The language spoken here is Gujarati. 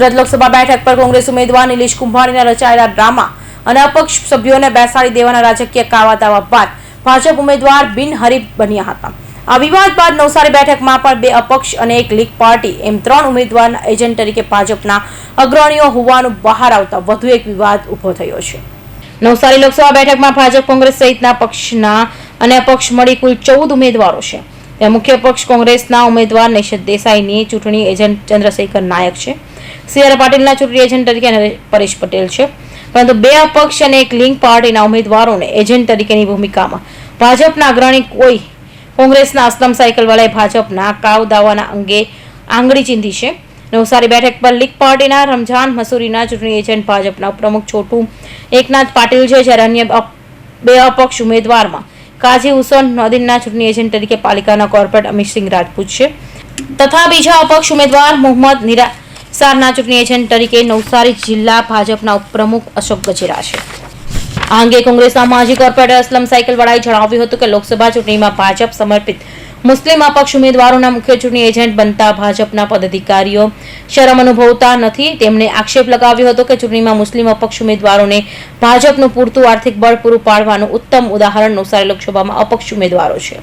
સુરત લોકસભા બેઠક પર કોંગ્રેસ ઉમેદવાર નિલેશ કુંભાણીના રચાયેલા ડ્રામા અને અપક્ષ સભ્યોને બેસાડી દેવાના રાજકીય કાવા દાવા બાદ ભાજપ ઉમેદવાર બિનહરીફ બન્યા હતા. આ વિવાદ બાદ નવસારી બેઠકમાં પણ બે અપક્ષ અને એક લીગ પાર્ટી એમ ત્રણ ઉમેદવારના એજન્ટ તરીકે ભાજપના અગ્રણીઓ હોવાનું બહાર આવતા વધુ એક વિવાદ ઊભો થયો છે. નવસારી લોકસભા બેઠકમાં ભાજપ કોંગ્રેસ સહિતના પક્ષના અને અપક્ષ મળી કુલ ચૌદ ઉમેદવારો છે. ત્યાં મુખ્ય પક્ષ કોંગ્રેસના ઉમેદવાર નિશિત દેસાઈની ચૂંટણી એજન્ટ ચંદ્રશેખર નાયક છે. સી આર પાટીલના ચૂંટણી એજન્ટ તરીકે પરેશ પટેલ છે. પરંતુ બે અપક્ષ અને એક લિંક પાર્ટીના ઉમેદવારોને એજન્ટ તરીકેની ભૂમિકામાં ભાજપના અગ્રણી કોઈ કોંગ્રેસના અસલમ સાયકલવાળાએ ભાજપના કાવ દાવાના અંગે આંગળી ચીંધી છે. નવસારી બેઠક પર લીગ પાર્ટીના રમઝાન મસૂરીના ચૂંટણી એજન્ટ ભાજપના પ્રમુખ છોટુ એકનાથ પાટીલ છે, જ્યારે અન્ય બે અપક્ષ ઉમેદવારમાં કાજી હુસેન નોદિનના ચૂંટણી એજન્ટ તરીકે પાલિકાના કોર્પોરેટ અમિતસિંહ રાજપૂત છે. તથા બીજા અપક્ષ ઉમેદવાર મોહમ્મદ નિરાસારના ચૂંટણી એજન્ટ તરીકે નવસારી જિલ્લા ભાજપના ઉપપ્રમુખ અશોક ગજેરા છે. આ અંગે કોંગ્રેસના માજી કોર્પોરેટર અસલમ સાયકલવાળાએ જણાવ્યું હતું કે લોકસભા ચૂંટણીમાં ભાજપ સમર્પિત મુસ્લિમ અપક્ષ ઉમેદવારોના મુખ્ય ચૂંટણી એજન્ટ બનતા ભાજપના પદાધિકારીઓ શરમ અનુભવતા નથી. તેમણે આક્ષેપ લગાવ્યો હતો કે ચૂંટણીમાં મુસ્લિમ અપક્ષ ઉમેદવારોને ભાજપનું પૂરતું આર્થિક બળ પૂરું પાડવાનું ઉત્તમ ઉદાહરણ નવસારી લોકસભામાં અપક્ષ ઉમેદવારો છે.